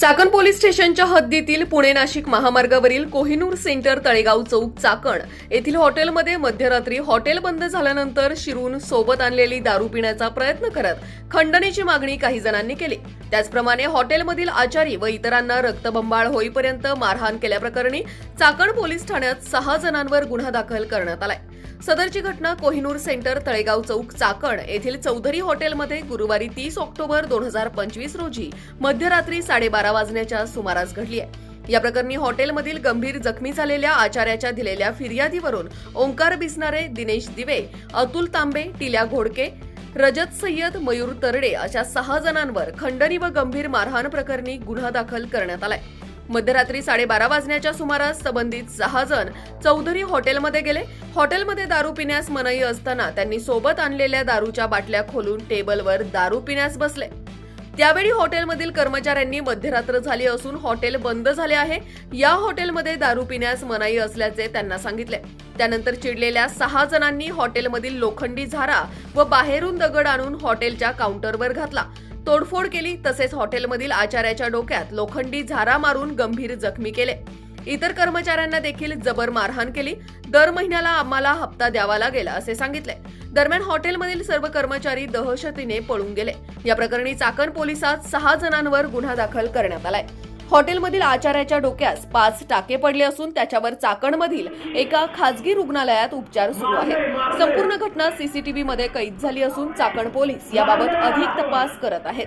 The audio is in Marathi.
चाकण पोलीस स्टेशनच्या हद्दीतील पुणे नाशिक महामार्गावरील कोहिनूर सेंटर तळेगाव चौक चाकण येथील हॉटेलमध्ये मध्यरात्री हॉटेल बंद झाल्यानंतर शिरून सोबत आणलेली दारू पिण्याचा प्रयत्न करत खंडणीची मागणी काही जणांनी केली. त्याचप्रमाणे हॉटेलमधील आचारी व इतरांना रक्तबंबाळ होईपर्यंत मारहाण केल्याप्रकरणी चाकण पोलीस ठाण्यात सहा जणांवर गुन्हा दाखल करण्यात आलाय. सदरची घटना कोहिनूर सेंटर तळेगाव चौक चाकण येथील चौधरी हॉटेलमध्ये गुरुवारी तीस ऑक्टोबर दोन हजार पंचवीस रोजी मध्यरात्री साडेबारा वाजण्याच्या सुमारास घडली आहे. या प्रकरणी हॉटेलमधील गंभीर जखमी झालेल्या आचार्याच्या दिलेल्या फिर्यादीवरून ओंकार बिसनारे दिनेश दिवे अतुल तांबे टिल्या घोडके रजत सय्यद मयूर तरडे अशा सहा जणांवर खंडणी व गंभीर मारहाण प्रकरणी गुन्हा दाखल करण्यात आलाय. मध्यरात्री साडेबारा वाजण्याच्या सुमारास संबंधित सहा जण चौधरी हॉटेलमध्ये गेले. हॉटेलमध्ये दारू पिण्यास मनाई असताना त्यांनी सोबत आणलेल्या दारूच्या बाटल्या खोलून टेबलवर दारू पिण्यास बसले. त्यावेळी हॉटेलमधील कर्मचाऱ्यांनी मध्यरात्र झाली असून हॉटेल बंद झाले आहे. या हॉटेलमध्ये दारू पिण्यास मनाई असल्याचे त्यांना सांगितले. त्यानंतर चिडलेल्या सहा जणांनी हॉटेलमधील लोखंडी झारा व बाहेरून दगड आणून हॉटेलच्या काउंटरवर घातला. तोडफोड केली तसेच हॉटेलमधील आचार्याच्या डोक्यात लोखंडी झारा मारून गंभीर जखमी केले. इतर कर्मचाऱ्यांना देखील जबर मारहाण केली. दर महिन्याला आम्हाला हप्ता द्यावा लागेल असे सांगितले. दरम्यान हॉटेलमधील सर्व कर्मचारी दहशतीने पळून गेले. या प्रकरणी चाकण पोलिसात सहा जणांवर गुन्हा दाखल करण्यात आलाय. हॉटेलमधील आचार्याच्या डोक्यास पाच टाके पडले असून त्याच्यावर चाकणमधील एका खासगी रुग्णालयात उपचार सुरू आहेत. संपूर्ण घटना सीसीटीव्ही मध्ये कैद झाली असून चाकण पोलीस याबाबत अधिक तपास करत आहेत.